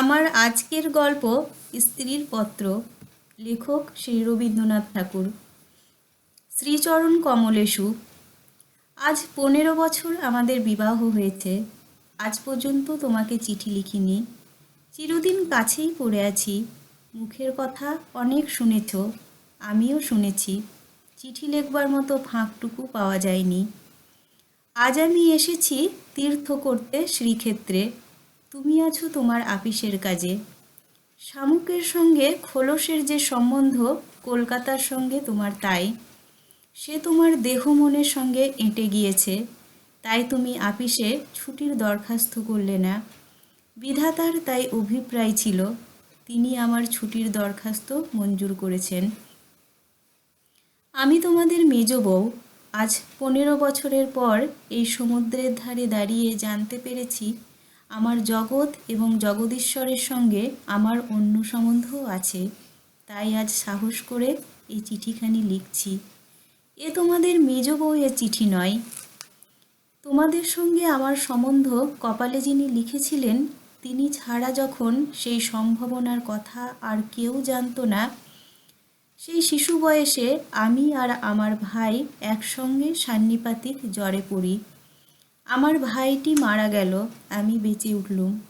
আমার আজকের গল্প স্ত্রীর পত্র, লেখক শ্রী রবীন্দ্রনাথ ঠাকুর। শ্রীচরণ কমলেশু, আজ পনেরো বছর আমাদের বিবাহ হয়েছে। আজ পর্যন্ত তোমাকে চিঠি লিখিনি। চিরদিন কাছেই পড়ে আছি। মুখের কথা অনেক শুনেছ, আমিও শুনেছি। চিঠি লেখবার মতো ফাঁকটুকু পাওয়া যায়নি। আজ আমি এসেছি তীর্থ করতে শ্রীক্ষেত্রে। তুমি আছো তোমার আপিসের কাজে। শামুকের সঙ্গে খোলসের যে সম্বন্ধ, কলকাতার সঙ্গে তোমার তাই। সে তোমার দেহ মনের সঙ্গে এঁটে গিয়েছে, তাই তুমি আপিসে ছুটির দরখাস্ত করলে না। বিধাতার তাই অভিপ্রায় ছিল, তিনি আমার ছুটির দরখাস্ত মঞ্জুর করেছেন। আমি তোমাদের মেজ বউ, আজ পনেরো বছরের পর এই সমুদ্রের ধারে দাঁড়িয়ে জানতে পেরেছি আমার জগৎ এবং জগদীশ্বরের সঙ্গে আমার অন্য সম্বন্ধও আছে। তাই আজ সাহস করে এই চিঠিখানি লিখছি। এ তোমাদের মেজ বউয়ের চিঠি নয়। তোমাদের সঙ্গে আমার সম্বন্ধ কপালে যিনি লিখেছিলেন, তিনি ছাড়া যখন সেই সম্ভাবনার কথা আর কেউ জানতো না, সেই শিশু বয়সে আমি আর আমার ভাই একসঙ্গে সান্নিপাতিক জ্বরে পড়ি। আমার ভাইটি মারা গেল, আমি বেঁচে উঠলুম।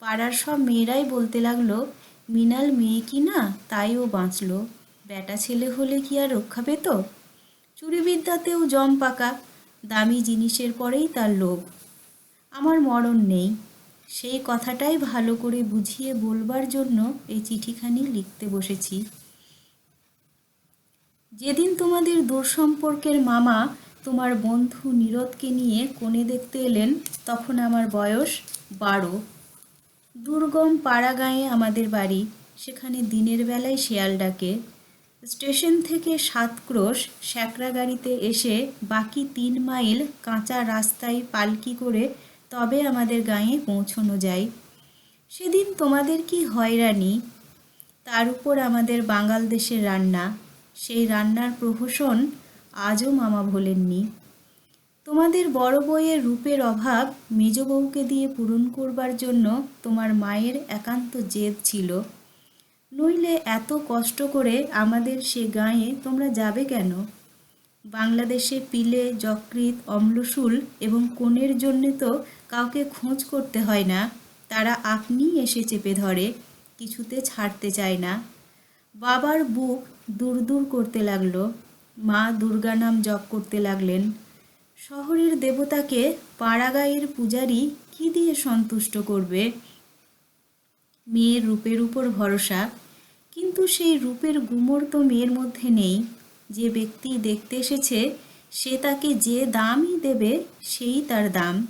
পাড়ার সব মেয়েরাই বলতে লাগল, মিনাল মেয়ে কি না, তাই ও বাঁচলো। বেটা ছেলে হলে কি আর রক্ষা পেত? চুরিবিদ্যাতেও জম পাকা, দামি জিনিসের পরেই তার লোভ। আমার মরণ নেই। সেই কথাটাই ভালো করে বুঝিয়ে বলবার জন্য এই চিঠিখানি লিখতে বসেছি। যেদিন তোমাদের দূর সম্পর্কের মামা তোমার বন্ধু নীরদকে নিয়ে কোণে দেখতে এলেন, তখন আমার বয়স বারো। দুর্গম পাড়া গাঁয়ে আমাদের বাড়ি, সেখানে দিনের বেলায় শেয়াল ডাকে। স্টেশন থেকে সাত ক্রোশ স্যাকরা গাড়িতে এসে বাকি তিন মাইল কাঁচা রাস্তায় পালকি করে তবে আমাদের গাঁয়ে পৌঁছনো যায়। সেদিন তোমাদের কি হয়রানি তার উপর আমাদের বাঙাল দেশের রান্না। সেই রান্নার প্রহসন আজও মামা ভোলেননি। তোমাদের বড় বইয়ের রূপের অভাব মেজ বউকে দিয়ে পূরণ করবার জন্য তোমার মায়ের একান্ত জেদ ছিল। নইলে এত কষ্ট করে আমাদের সে গাঁয়ে তোমরা যাবে কেন? বাংলাদেশে পিলে যকৃত অম্লসুল এবং কোণের জন্যে তো কাউকে খোঁজ করতে হয় না। তারা আপনি এসে চেপে ধরে, কিছুতে ছাড়তে চায় না। বাবার বুক দূর দূর করতে লাগল। মা দুর্গা নাম জপ করতে লাগলেন। শহরের দেবতাকে পাড়াগাঁয়ের পূজারি কি দিয়ে সন্তুষ্ট করবে? মেয়ের রূপের উপর ভরসা, কিন্তু সেই রূপের গুমর তো মেয়ের মধ্যে নেই। যে ব্যক্তি দেখতে এসেছে, সে তাকে যে দামই দেবে, সেই তার দাম।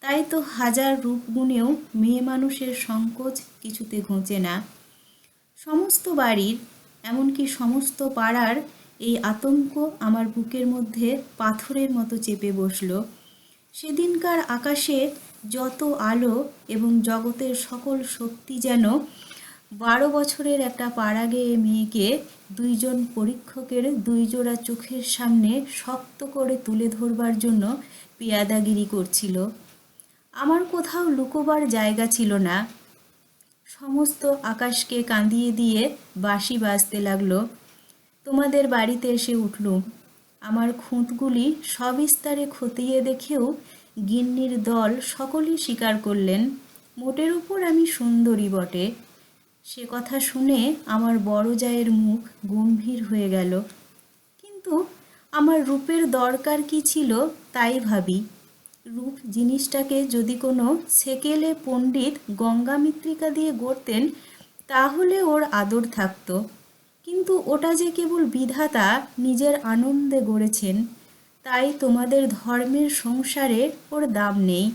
তাই তো হাজার রূপ গুণেও মেয়ে মানুষের সংকোচ কিছুতে ঘুঁচে না। সমস্ত বাড়ির, এমনকি সমস্ত পাড়ার এই আতঙ্ক আমার বুকের মধ্যে পাথরের মতো চেপে বসল। সেদিনকার আকাশে যত আলো এবং জগতের সকল শক্তি যেন বারো বছরের একটা পাড়া গেয়ে মেয়েকে দুইজন পরীক্ষকের দুই জোড়া চোখের সামনে শক্ত করে তুলে ধরবার জন্য পেয়াদাগিরি করছিল। আমার কোথাও লুকোবার জায়গা ছিল না। সমস্ত আকাশকে কাঁদিয়ে দিয়ে বাঁশি বাজতে লাগল। তোমাদের বাড়িতে এসে উঠলুম আমার খুঁতগুলি সবিস্তারে খতিয়ে দেখেও গিন্নির দল সকলেই স্বীকার করলেন, মোটের উপর আমি সুন্দরী বটে। সে কথা শুনে আমার বড় জায়ের মুখ গম্ভীর হয়ে গেল। কিন্তু আমার রূপের দরকার কি ছিল তাই ভাবি। রূপ জিনিসটাকে যদি কোনো সেকেলে পণ্ডিত গঙ্গামিত্রিকা দিয়ে গড়তেন, তাহলে ওর আদর থাকতো। কিন্তু ওটা যে কেবল বিধাতা নিজের আনন্দে গড়েছেন, তাই তোমাদের ধর্মের সংসারে ওর দাম নেই।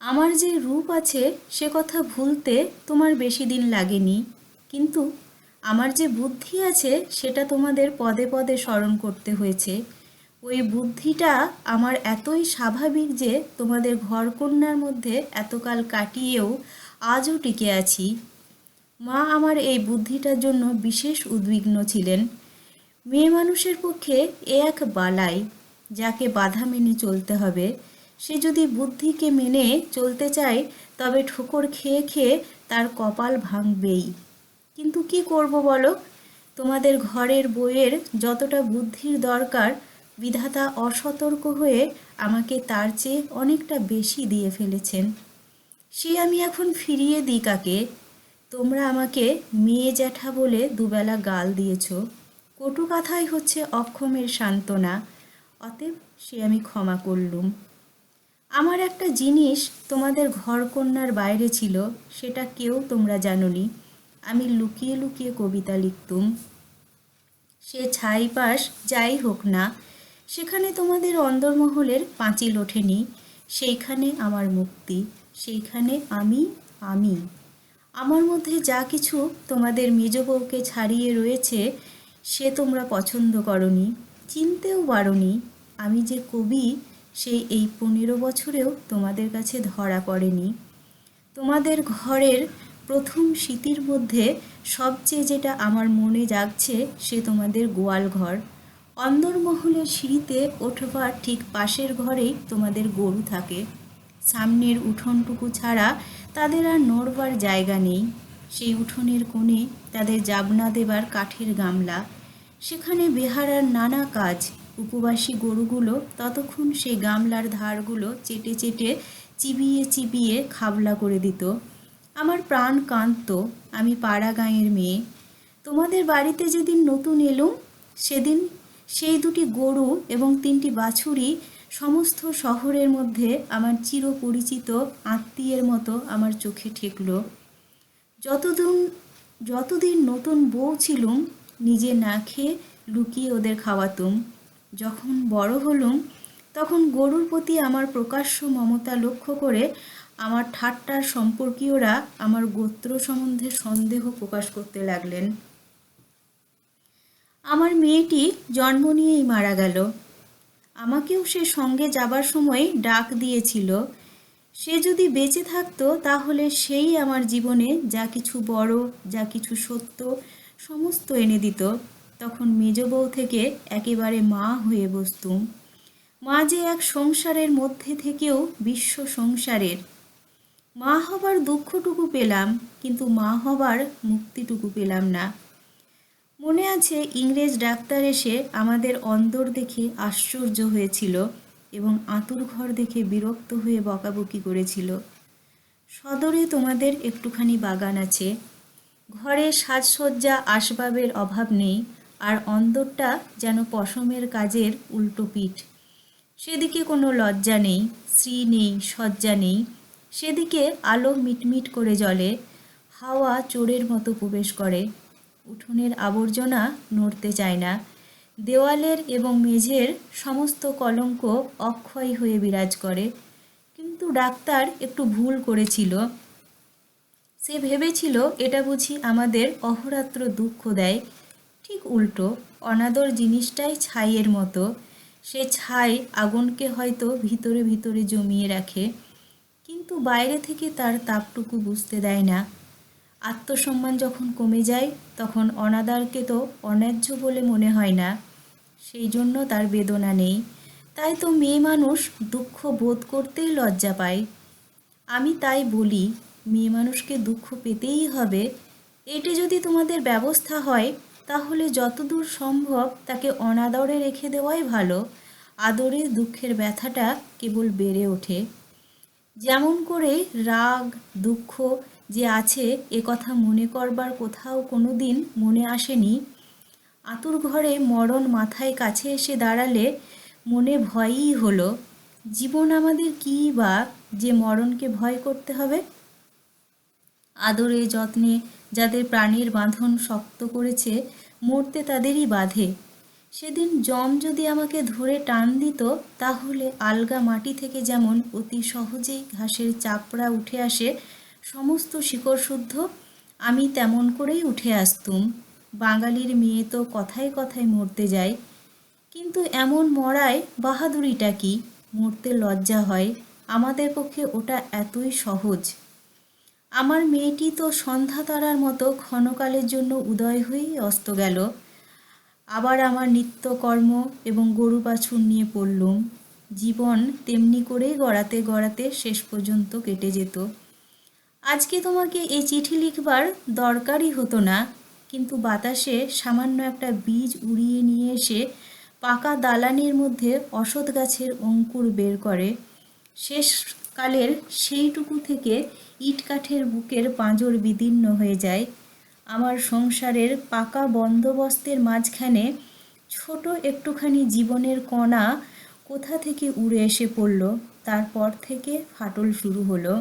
আমার যে রূপ আছে, সে কথা ভুলতে তোমার বেশি দিন লাগেনি। কিন্তু আমার যে বুদ্ধি আছে, সেটা তোমাদের পদে পদে স্মরণ করতে হয়েছে। ওই বুদ্ধিটা আমার এতই স্বাভাবিক যে তোমাদের ঘরকন্যার মধ্যে এতকাল কাটিয়েও আজও টিকে আছি। মা আমার এই বুদ্ধিটার জন্য বিশেষ উদ্বিগ্ন ছিলেন। মেয়ে মানুষের পক্ষে এ এক বালাই, যাকে বাধা মেনে চলতে হবে। সে যদি বুদ্ধিকে মেনে চলতে চায়, তবে ঠোকর খেয়ে খেয়ে তার কপাল ভাঙবেই। কিন্তু কি করব বলো? তোমাদের ঘরের বইয়ের যতটা বুদ্ধির দরকার, বিধাতা অসতর্ক হয়ে আমাকে তার চেয়ে অনেকটা বেশি দিয়ে ফেলেছেন। সে আমি এখন ফিরিয়ে দিই কাকে? তোমরা আমাকে মেয়ে জ্যাঠা বলে দুবেলা গাল দিয়েছ। কটু কথাই হচ্ছে অক্ষমের সান্ত্বনা, অতএব সে আমি ক্ষমা করলুম। আমার একটা জিনিস তোমাদের ঘরকন্যার বাইরে ছিল, সেটা কেউ তোমরা জানোনি। আমি লুকিয়ে লুকিয়ে কবিতা লিখতুম। সে ছাইপাশ যাই হোক না, সেখানে তোমাদের অন্দরমহলের পাঁচিল ওঠেনি। সেইখানে আমার মুক্তি, সেইখানে আমি আমি। আমার মধ্যে যা কিছু তোমাদের মেজ বউকে ছাড়িয়ে রয়েছে, সে তোমরা পছন্দ করনি, চিনতেও পারনি। আমি যে কবি সেই এই পনেরো বছরেও তোমাদের কাছে ধরা পড়েনি। তোমাদের ঘরের প্রথম স্মৃতির মধ্যে সবচেয়ে যেটা আমার মনে জাগছে, সে তোমাদের গোয়াল ঘর। অন্দরমহলের সিঁড়িতে ওঠবার ঠিক পাশের ঘরেই তোমাদের গরু থাকে। সামনের উঠোনটুকু ছাড়া তাদের আর নড়বার জায়গা নেই। সেই উঠোনের কোণে তাদের জাবনা দেবার কাঠের গামলা। সেখানে বেহারার নানা কাজ। উপবাসী গরুগুলো ততক্ষণ সেই গামলার ধারগুলো চেটে চেটে চিবিয়ে চিবিয়ে খাবলা করে দিত। আমার প্রাণ কাঁদত, আমি পাড়া গাঁয়ের মেয়ে। তোমাদের বাড়িতে যেদিন নতুন এলুম, সেদিন সেই দুটি গরু এবং তিনটি বাছুরি সমস্ত শহরের মধ্যে আমার চিরপরিচিত আত্মীয়ের মতো আমার চোখে ঠেকল। যতদিন যতদিন নতুন বউ ছিলুম, নিজে না খেয়ে লুকিয়ে ওদের খাওয়াতুম। যখন বড় হলুম, তখন গরুর প্রতি আমার প্রকাশ্য মমতা লক্ষ্য করে আমার ঠাট্টার সম্পর্কীয়রা আমার গোত্র সম্বন্ধে সন্দেহ প্রকাশ করতে লাগলেন। আমার মেয়েটি জন্ম নিয়েই মারা গেল। আমাকেও সে সঙ্গে যাবার সময় ডাক দিয়েছিল। সে যদি বেঁচে থাকতো, তাহলে সেই আমার জীবনে যা কিছু বড়, যা কিছু সত্য, সমস্ত এনে দিত। তখন মেজ বউ থেকে একেবারে মা হয়ে বসতুম। মা যে এক সংসারের মধ্যে থেকেও বিশ্ব সংসারের। মা হবার দুঃখটুকু পেলাম, কিন্তু মা হবার মুক্তিটুকু পেলাম না। মনে আছে ইংরেজ ডাক্তার এসে আমাদের অন্দর দেখে আশ্চর্য হয়েছিল এবং আতুর ঘর দেখে বিরক্ত হয়ে বকাবকি করেছিল। সদরে তোমাদের একটুখানি বাগান আছে। ঘরে সাজসজ্জা আসবাবের অভাব নেই, আর অন্দরটা যেন পশমের কাজের উল্টো পিঠ। সেদিকে কোনো লজ্জা নেই শ্রী নেই সজ্জা নেই। সেদিকে আলো মিটমিট করে জ্বলে, হাওয়া চোরের মতো প্রবেশ করে। উঠোনের আবর্জনা নড়তে চায় না। দেওয়ালের এবং মেঝের সমস্ত কলঙ্ক অক্ষয় হয়ে বিরাজ করে। কিন্তু ডাক্তার একটু ভুল করেছিল। সে ভেবেছিল, এটা বুঝি আমাদের অহরাত্র দুঃখ দেয়। ঠিক উল্টো, অনাদর জিনিসটাই ছাইয়ের মতো। সে ছাই আগুনকে হয়তো ভিতরে ভিতরে জমিয়ে রাখে, কিন্তু বাইরে থেকে তার তাপটুকু বুঝতে দেয় না। আত্মসম্মান যখন কমে যায়, তখন অনাদারকে তো অন্যায্য বলে মনে হয় না। সেই জন্য তার বেদনা নেই। তাই তো মেয়ে মানুষ দুঃখ বোধ করতেই লজ্জা পায়। আমি তাই বলি, মেয়ে মানুষকে দুঃখ পেতেই হবে। এটি যদি তোমাদের ব্যবস্থা হয়, তাহলে যতদূর সম্ভব তাকে অনাদরে রেখে দেওয়াই ভালো। আদরে দুঃখের ব্যথাটা কেবল বেড়ে ওঠে। যেমন করে রাগ, দুঃখ যে আছে, এ কথা মনে করবার কোথাও কোনো দিন মনে আসেনি। আতুর ঘরে মরণ মাথায় কাছে এসে দাঁড়ালে মনে ভয়ই হলো। জীবন আমাদের কী বা যে মরণকে ভয় করতে হবে? আদরে যত্নে যাদের প্রাণীর বাঁধন শক্ত করেছে, মরতে তাদেরই বাঁধে। সেদিন জম যদি আমাকে ধরে টান দিত, তাহলে আলগা মাটি থেকে যেমন অতি সহজেই ঘাসের চাপড়া উঠে আসে সমস্ত শিকড় শুদ্ধ, আমি তেমন করেই উঠে আসতুম। বাঙালির মেয়ে তো কথায় কথায় মরতে যায়, কিন্তু এমন মরায় বাহাদুরিটা কি? মরতে লজ্জা হয়, আমাদের পক্ষে ওটা এতই সহজ। আমার মেয়েটি তো সন্ধ্যা তারার মতো ক্ষণকালের জন্য উদয় হয়েই অস্ত গেল। আবার আমার নিত্যকর্ম এবং গরু বাছুর নিয়ে পড়লুম। জীবন তেমনি করেই গড়াতে গড়াতে শেষ পর্যন্ত কেটে যেত। আজকে তোমাকে এই চিঠি লিখবার দরকারই হতো না, কিন্তু বাতাসে সামান্য একটা বীজ উড়িয়ে নিয়ে এসে পাকা দালানের মধ্যে অসৎ গাছের অঙ্কুর বের করে। শেষকালের সেইটুকু থেকে ইট কাঠের বুকের পাঁজর বিদীর্ণ হয়ে যায়। আমার সংসারের পাকা বন্দোবস্তের মাঝখানে ছোট একটুখানি জীবনের কণা কোথা থেকে উড়ে এসে পড়ল, তারপর থেকে ফাটল শুরু হলো।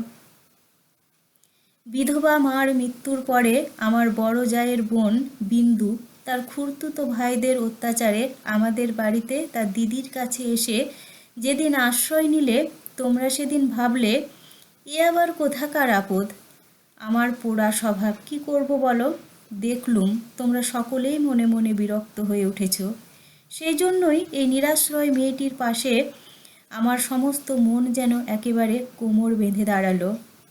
বিধবা মার মৃত্যুর পরে আমার বড় জায়ের বোন বিন্দু, তার খুড়তুতো ভাইদের অত্যাচারে আমাদের বাড়িতে তার দিদির কাছে এসে যেদিন আশ্রয় নিলে, তোমরা সেদিন ভাবলে, এ আবার কোথাকার আপদ? আমার পোড়া স্বভাব কি করব বলো? দেখলুম, তোমরা সকলেই মনে মনে বিরক্ত হয়ে উঠেছ। সেই জন্যই এই নিরাশ্রয় মেয়েটির পাশে আমার সমস্ত মন যেন একেবারে কোমর বেঁধে দাঁড়াল।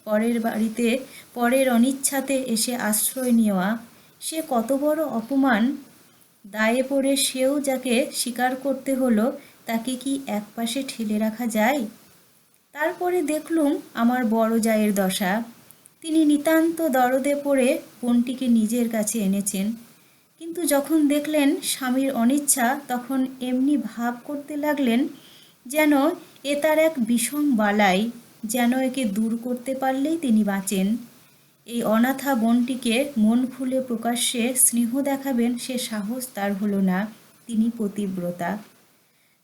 পরের বাড়িতে, পরের অনিচ্ছাতে এসে আশ্রয় নেওয়া, সে কত বড় অপমান। দায়ে পড়ে সেও যাকে স্বীকার করতে হলো, তাকে কি একপাশে ঠেলে রাখা যায়? তারপরে দেখলুম আমার বড় জায়ের দশা। তিনি নিতান্ত দরদে পড়ে বোনটিকে নিজের কাছে এনেছেন। কিন্তু যখন দেখলেন স্বামীর অনিচ্ছা, তখন এমনি ভাব করতে লাগলেন যেন এ তার এক বিষম বালাই। যেন একে দূর করতে পারলেই তিনি বাঁচেন। এই অনাথা বোনটিকে মন খুলে প্রকাশ্যে স্নেহ দেখাবেন সে সাহস তার হলো না, তিনি পতিব্রতা।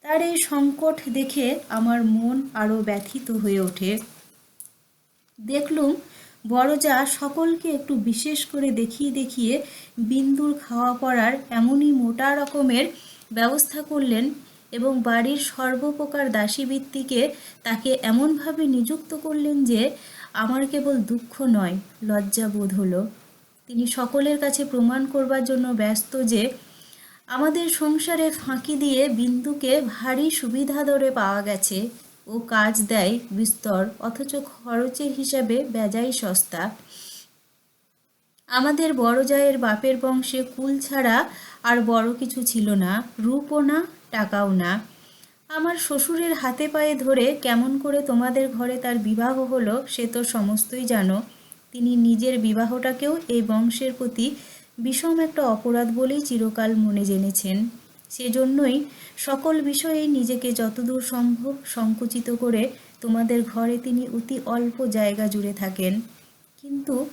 তার এই সংকট দেখে আমার মন আরও ব্যথিত হয়ে ওঠে। দেখলুম বড় যা সকলকে একটু বিশেষ করে দেখিয়ে দেখিয়ে বিন্দুর খাওয়া পড়ার এমনই মোটা রকমের ব্যবস্থা করলেন এবং বাড়ির সর্বপ্রকার দাসীবৃত্তিকে তাকে এমনভাবে নিযুক্ত করলেন যে, আমার কেবল দুঃখ নয় লজ্জা বোধ হলো। তিনি সকলের কাছে প্রমাণ করবার জন্য ব্যস্ত যে, আমাদের সংসারে ফাঁকি দিয়ে বিন্দুকে ভারী সুবিধা ধরে পাওয়া গেছে। ও কাজ দেয় বিস্তর, অথচ খরচের হিসাবে বেজাই সস্তা। আমাদের বড় জায়ের বাপের বংশে কুল ছাড়া আর বড় কিছু ছিল না, রূপও না টাকাও না। আমার শ্বশুরের হাতে পায়ে ধরে কেমন করে তোমাদের ঘরে তার বিবাহ হলো সে তো সমস্তই জানো। তিনি নিজের বিবাহটাকেও এই বংশের প্রতি বিষম একটা অপরাধ বলেই চিরকাল মনে জেনেছেন। সেজন্যই সকল বিষয়েই নিজেকে যতদূর সম্ভব সংকুচিত করে তোমাদের ঘরে তিনি অতি অল্প জায়গা জুড়ে থাকেন। কিন্তু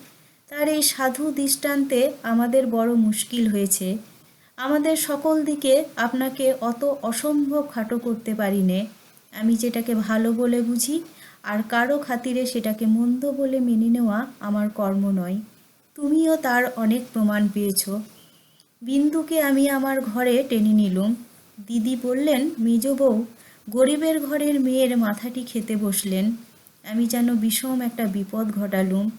তার এই সাধু দৃষ্টান্তে আমাদের বড় মুশকিল হয়েছে। আমাদের সকল দিকে আপনাকে অত অসম্ভব খাটো করতে পারি নে। আমি যেটাকে ভালো বলে বুঝি, আর কারও খাতিরে সেটাকে মন্দ বলে মেনে নেওয়া আমার কর্ম নয়। তুমিও তার অনেক প্রমাণ পেয়েছ। বিন্দুকে আমি আমার ঘরে টেনে নিলুম। দিদি বললেন, মেজ বউ, গরিবের ঘরের মেয়ের মাথাটি খেতে বসলেন। আমি যেন বিষম একটা বিপদ ঘটালুম।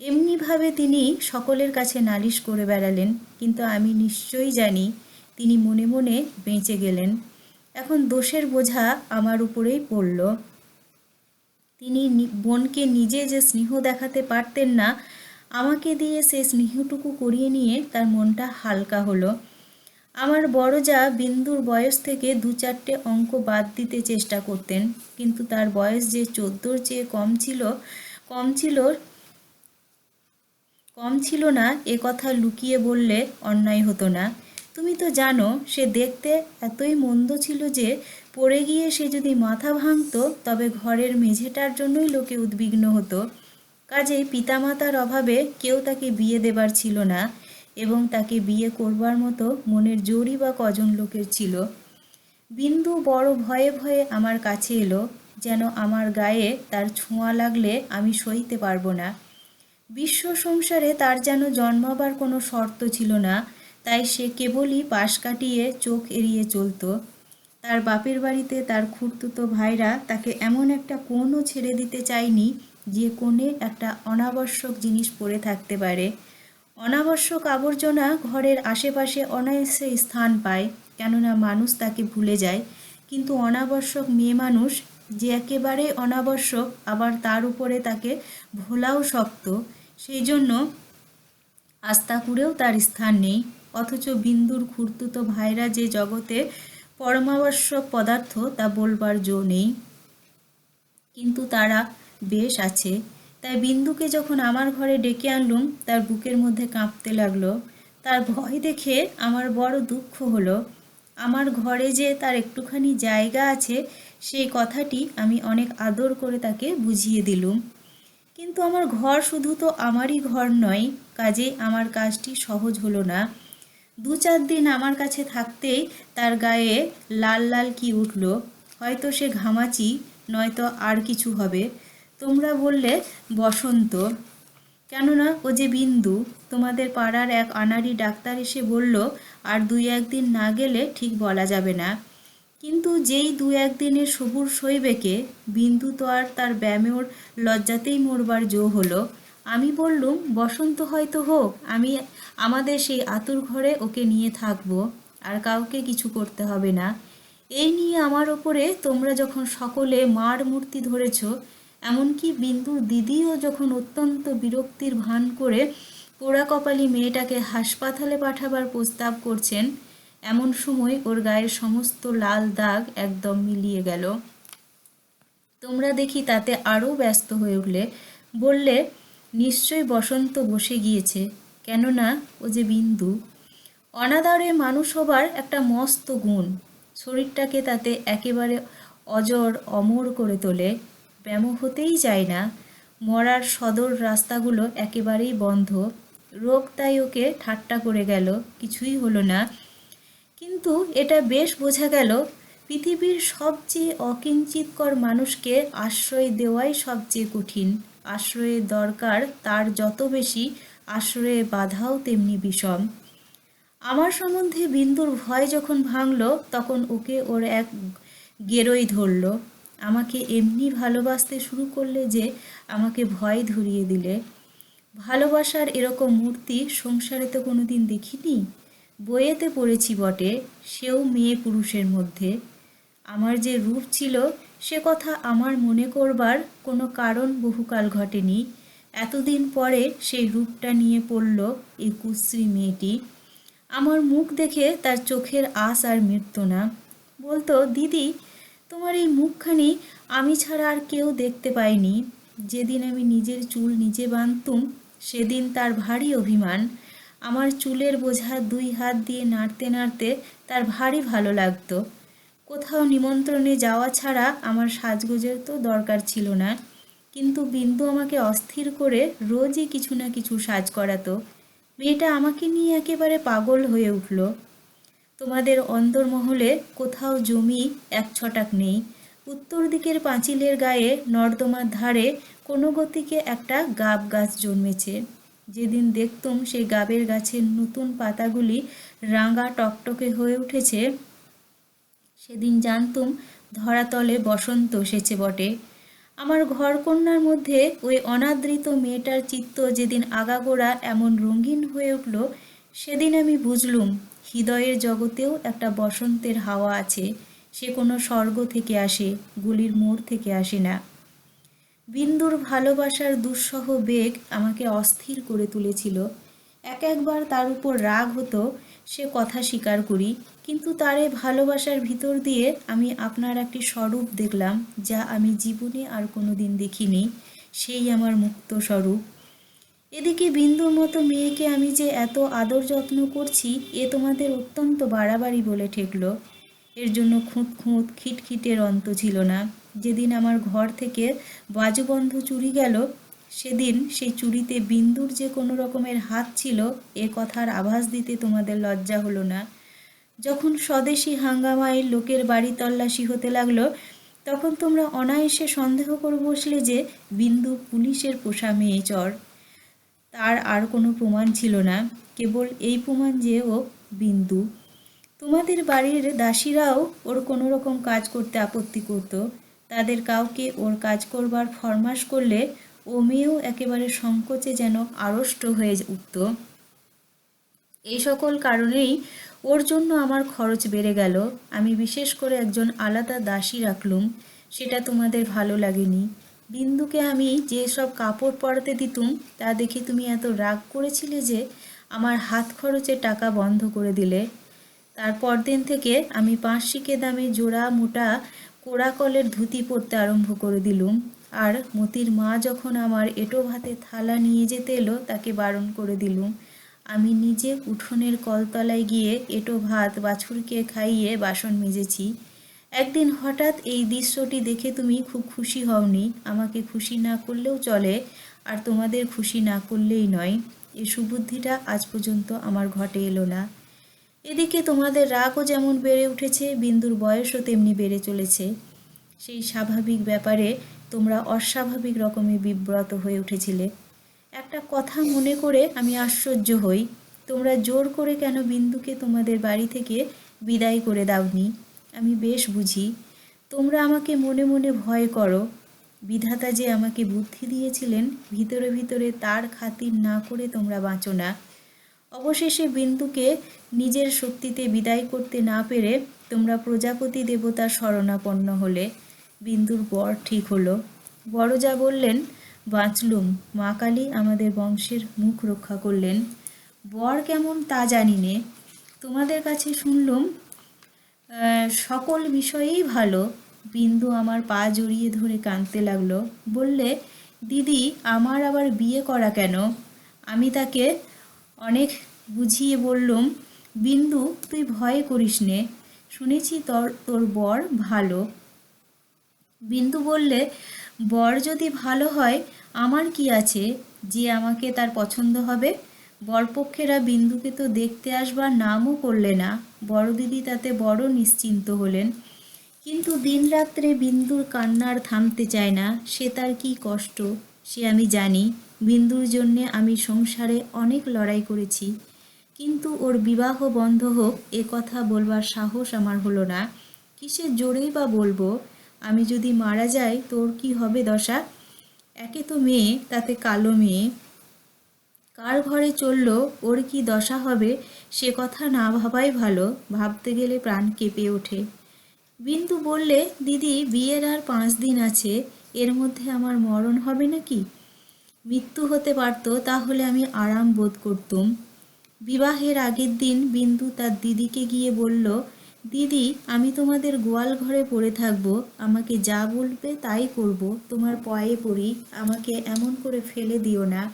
এমনিভাবে তিনি সকলের কাছে নালিশ করে বেড়ালেন, কিন্তু আমি নিশ্চয়ই জানি তিনি মনে মনে বেঁচে গেলেন। এখন দোষের বোঝা আমার উপরেই পড়ল। তিনি বোনকে নিজে যে স্নেহ দেখাতে পারতেন না, আমাকে দিয়ে সে স্নেহটুকু করিয়ে নিয়ে তার মনটা হালকা হলো। আমার বড় যা বিন্দুর বয়স থেকে দু চারটে অঙ্ক বাদ দিতে চেষ্টা করতেন, কিন্তু তার বয়স যে চোদ্দোর চেয়ে কম ছিল কম ছিল কম ছিল না, এ কথা লুকিয়ে বললে অন্যায় হতো না। তুমি তো জানো, সে দেখতে এতই মন্দ ছিল যে, পড়ে গিয়ে সে যদি মাথা ভাঙত, তবে ঘরের মেঝেটার জন্যই লোকে উদ্বিগ্ন হতো। কাজেই পিতামাতার অভাবে কেউ তাকে বিয়ে দেবার ছিল না, এবং তাকে বিয়ে করবার মতো মনের জোরই বা কজন লোকের ছিল। বিন্দু বড় ভয়ে ভয়ে আমার কাছে এলো, যেন আমার গায়ে তার ছোঁয়া লাগলে আমি সইতে পারব না। বিশ্ব সংসারে তার যেন জন্মাবার কোনো শর্ত ছিল না, তাই সে কেবলই পাশ কাটিয়ে চোখ এড়িয়ে চলত। তার বাপের বাড়িতে তার খুঁড়তুতো ভাইরা তাকে এমন একটা কোণও ছেড়ে দিতে চায়নি, যে কোণে একটা অনাবশ্যক জিনিস পড়ে থাকতে পারে। অনাবশ্যক আবর্জনা ঘরের আশেপাশে অনায়াসে স্থান পায়, কেননা মানুষ তাকে ভুলে যায়। কিন্তু অনাবশ্যক মেয়ে মানুষ যে একেবারে অনাবশ্যক, আবার তার উপরে তাকে ভোলাও শক্ত। সেই জন্য আস্তাকুড়েও তার স্থান নেই। অথচ বিন্দুর খুঁড়তুতো ভাইরা যে জগতে পরমাবশ্যক পদার্থ, তা বলবার জো নেই। কিন্তু তারা বেশ আছে। তাই বিন্দুকে যখন আমার ঘরে ডেকে আনলুম, তার বুকের মধ্যে কাঁপতে লাগল। তার ভয় দেখে আমার বড় দুঃখ হলো। আমার ঘরে যে তার একটুখানি জায়গা আছে, সেই কথাটি আমি অনেক আদর করে তাকে বুঝিয়ে দিলুম। কিন্তু আমার ঘর শুধু তো আমারই ঘর নয়, কাজে আমার কাজটি সহজ হলো না। দু চার দিন আমার কাছে থাকতেই তার গায়ে লাল লাল কি উঠল, হয়তো সে ঘামাচি, নয়তো আর কিছু হবে। তোমরা বললে, বসন্ত। কেননা ও যে বিন্দু, তোমাদের পাড়ার এক আনাড়ি ডাক্তার এসে বলল, আর দুই একদিন না গেলে ঠিক বলা যাবে না। কিন্তু যেই দু একদিনের সবুর সইবেকে বিন্দু তো আর তার ব্যায়ামের লজ্জাতেই মরবার জো হলো, আমি বললুম, বসন্ত হয়তো হোক, আমি আমাদের সেই আতুর ঘরে ওকে নিয়ে থাকব, আর কাউকে কিছু করতে হবে না। এই নিয়ে আমার ওপরে তোমরা যখন সকলে মার মূর্তি ধরেছ, এমনকি বিন্দুর দিদিও যখন অত্যন্ত বিরক্তির ভান করে পোড়া কপালি মেয়েটাকে হাসপাতালে পাঠাবার প্রস্তাব করছেন এমন সময় ওর গায়ের সমস্ত লাল দাগ একদম মিলিয়ে গেল। তোমরা দেখি তাতে আরও ব্যস্ত হয়ে উঠলে। বললে, নিশ্চয় বসন্ত বসে গিয়েছে, কেননা ও যে বিন্দু। অনাদারে মানুষ হবার একটা মস্ত গুণ, শরীরটাকে তাতে একেবারে অজর, অমর করে তোলে। ব্যাম হতেই যায় না। মরার সদর রাস্তাগুলো একেবারেই বন্ধ। রোগ তাই ওকে ঠাট্টা করে গেল, কিছুই হলো না। কিন্তু এটা বেশ বোঝা গেল, পৃথিবীর সবচেয়ে অকিঞ্চিতকর মানুষকে আশ্রয় দেওয়াই সবচেয়ে কঠিন। আশ্রয়ের দরকার তার যত বেশি, আশ্রয়ে বাধাও তেমনি বিষম। আমার সম্বন্ধে বিন্দুর ভয় যখন ভাঙল, তখন ওকে ওর এক গেরোই ধরল। আমাকে এমনি ভালোবাসতে শুরু করলে যে আমাকে ভয় ধরিয়ে দিলে। ভালোবাসার এরকম মূর্তি সংসারে তো কোনোদিন দেখিনি। বইয়েতে পড়েছি বটে সেও মেয়ে পুরুষের মধ্যে। আমার যে রূপ ছিল, সে কথা আমার মনে করবার কোনো কারণ বহুকাল ঘটেনি। এতদিন পরে সেই রূপটা নিয়ে পড়ল এই কুশ্রী মেয়েটি। আমার মুখ দেখে তার চোখের আশ আর মিটত না। বলতো, দিদি, তোমার এই মুখখানি আমি ছাড়া আর কেউ দেখতে পাইনি যেদিন আমি নিজের চুল নিজে বাঁধতুম, সেদিন তার ভারী অভিমান। আমার চুলের বোঝা দুই হাত দিয়ে নাড়তে নাড়তে তার ভারী ভালো লাগতো। কোথাও নিমন্ত্রণে যাওয়া ছাড়া আমার সাজগোজের তো দরকার ছিল না। কিন্তু বিন্দু আমাকে অস্থির করে রোজই কিছু না কিছু সাজ করাতো। মেয়েটা আমাকে নিয়ে একেবারে পাগল হয়ে উঠল। তোমাদের অন্দরমহলে কোথাও জমি এক ছটাক নেই। উত্তর দিকের পাঁচিলের গায়ে নর্দমার ধারে কোনো গতিকে একটা গাব গাছ জন্মেছে। যেদিন দেখতুম সেই গাবের গাছের নতুন পাতাগুলি রাঙা টকটকে হয়ে উঠেছে, সেদিন জানতুম ধরাতলে বসন্ত এসেছে বটে। আমার ঘরকন্যার মধ্যে ওই অনাদৃত মেয়েটার চিত্ত যেদিন আগাগোড়া এমন রঙিন হয়ে উঠল, সেদিন আমি বুঝলুম হৃদয়ের জগতেও একটা বসন্তের হাওয়া আছে, সে কোনো স্বর্গ থেকে আসে, গুলির মোড় থেকে আসে না। বিন্দুর ভালোবাসার দুঃসহ বেগ আমাকে অস্থির করে তুলেছিল। এক একবার তার উপর রাগ হতো, সে কথা স্বীকার করি, কিন্তু তারে ভালোবাসার ভিতর দিয়ে আমি আপনার একটি স্বরূপ দেখলাম, যা আমি জীবনে আর কোনো দিন দেখিনি, সেই আমার মুক্ত স্বরূপ। এদিকে বিন্দুর মতো মেয়েকে আমি যে এত আদর যত্ন করছি, এ তোমাদের অত্যন্ত বাড়াবাড়ি বলে ঠেকল। এর জন্য খুঁত খুঁত খিটখিটের অন্ত ছিল না। যেদিন আমার ঘর থেকে বাজুবন্ধ চুরি গেল, সেদিন সেই চুরিতে বিন্দুর যে কোনো রকমের হাত ছিল, এ কথার আভাস দিতে তোমাদের লজ্জা হলো না। যখন স্বদেশি হাঙ্গামায় লোকের বাড়ি তল্লাশি হতে লাগল, তখন তোমরা অনায়াসে সন্দেহ করে বসলে যে বিন্দু পুলিশের পোষা মেয়ে চর। তার আর কোনো প্রমাণ ছিল না, কেবল এই প্রমাণ যে ও বিন্দু। তোমাদের বাড়ির দাসীরাও ওর কোনো রকম কাজ করতে আপত্তি করত। তাদের কাউকে ওর কাজ করবার ফরমাস করলে ও মেয়েও একেবারে সংকোচে যেন আড়ষ্ট হয়ে উঠত। এই সকল কারণেই ওর জন্য আমার খরচ বেড়ে গেল। আমি বিশেষ করে একজন আলাদা দাসী রাখলুম, সেটা তোমাদের ভালো লাগেনি। বিন্দুকে আমি যে সব কাপড় পরাতে দিতুম, তা দেখে তুমি এত রাগ করেছিলে যে আমার হাত খরচের টাকা বন্ধ করে দিলে। তারপর দিন থেকে আমি পাঁচশিকে দামে জোড়া মোটা কোড়াকলের ধুতি পরতে আরম্ভ করে দিলুম। আর মতির মা যখন আমার এঁটো ভাতে থালা নিয়ে যেতে এলো, তাকে বারণ করে দিলুম, আমি নিজে উঠোনের কলতলায় গিয়ে এঁটো ভাত, বাছুরকে খাইয়ে বাসন মেজেছি। একদিন হঠাৎ এই দৃশ্যটি দেখে তুমি খুব খুশি হওনি। আমাকে খুশি না করলেও চলে, আর তোমাদের খুশি না করলেই নয়। এই সুবুদ্ধিটা আজ পর্যন্ত আমার ঘটে এলো না। এদিকে তোমাদের রাগও যেমন বেড়ে উঠেছে, বিন্দুর বয়সও তেমনি বেড়ে চলেছে। সেই স্বাভাবিক ব্যাপারে তোমরা অস্বাভাবিক রকমে বিব্রত হয়ে উঠেছিলে। একটা কথা মনে করে আমি আশ্চর্য হই। তোমরা জোর করে কেন বিন্দুকে তোমাদের বাড়ি থেকে বিদায় করে দাওনি? আমি বেশ বুঝি। তোমরা আমাকে মনে মনে ভয় করো। বিধাতা যে আমাকে বুদ্ধি দিয়েছিলেন, ভিতরে ভিতরে তার খাতির না করে তোমরা বাঁচো না। অবশেষে বিন্দুকে নিজের শক্তিতে বিদায় করতে না পেরে তোমরা প্রজাপতি দেবতার শরণাপন্ন হলে। বিন্দুর বর ঠিক হলো। বড় যা বললেন, বাঁচলুম, মা কালী আমাদের বংশের মুখ রক্ষা করলেন। বর কেমন তা জানি নে। তোমাদের কাছে শুনলুম সকল বিষয়েই ভালো। বিন্দু আমার পা জড়িয়ে ধরে কাঁদতে লাগল। বললে, দিদি, আমার আবার বিয়ে করা কেন? আমি তাকে অনেক বুঝিয়ে বললুম, বিন্দু, তুই ভয় করিস নে, শুনেছি তোর তোর বর ভালো। বিন্দু বললে, বর যদি ভালো হয়, আমার কি আছে যে আমাকে তার পছন্দ হবে? বরপক্ষেরা বিন্দুকে তো দেখতে আসবার নামও করলে না। বড় দিদি তাতে বড় নিশ্চিন্ত হলেন। কিন্তু দিনরাত্রে বিন্দুর কান্নার থামতে চায় না। সে তার কি কষ্ট, সে আমি জানি। বিন্দুর জন্যে আমি সংসারে অনেক লড়াই করেছি। কিন্তু ওর বিবাহ বন্ধ হোক, এ কথা বলবার সাহস আমার হলো না। কিসের জোরেই বা বলব? আমি যদি মারা যাই, তোর কি হবে দশা? একে তো মেয়ে, তাতে কালো মেয়ে। কার ঘরে চলল, ওর কি দশা হবে? সে কথা না ভাবাই ভালো, ভাবতে গেলে প্রাণ কেঁপে ওঠে। বিন্দু বললে, দিদি, বিয়ের আর পাঁচ দিন আছে, এর মধ্যে আমার মরণ হবে নাকি? মৃত্যু হতে পারত, তাহলে আমি আরাম বোধ করতুম। বিবাহের আগের দিন বিন্দু তার দিদিকে গিয়ে বলল, দিদি, আমি তোমাদের গোয়াল ঘরে পড়ে থাকব। আমাকে যা বলবে তাই করব। তোমার পয়ে পড়ি। আমাকে এমন করে ফেলে দিও না।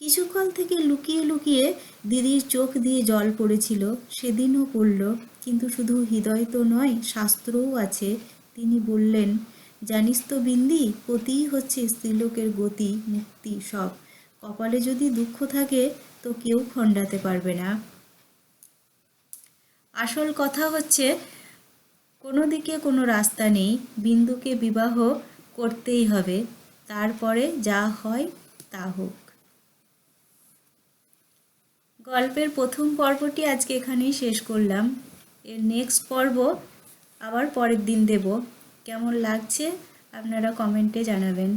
কিছুকাল থেকে লুকিয়ে লুকিয়ে দিদির চোখ দিয়ে জল পড়েছিল। সেদিনও পড়ল, কিন্তু শুধু হৃদয় তো নয়, শাস্ত্রও আছে। তিনি বললেন জানিস তো বিন্দি, পতিই হচ্ছে স্ত্রীলোকের গতি, মুক্তি সব। কপালে যদি দুঃখ থাকে, তো কেউ খণ্ডাতে পারবে না। আসল কথা হচ্ছে, কোনো দিকে কোনো রাস্তা নেই, বিন্দুকে বিবাহ করতেই হবে। তারপরে যা হয়, তা হোক। গল্পের প্রথম পর্বটি আজকে এখানেই শেষ করলাম। এর নেক্সট পর্ব আবার পরের দিন দেব। কেমন লাগছে আপনারা কমেন্টে জানাবেন।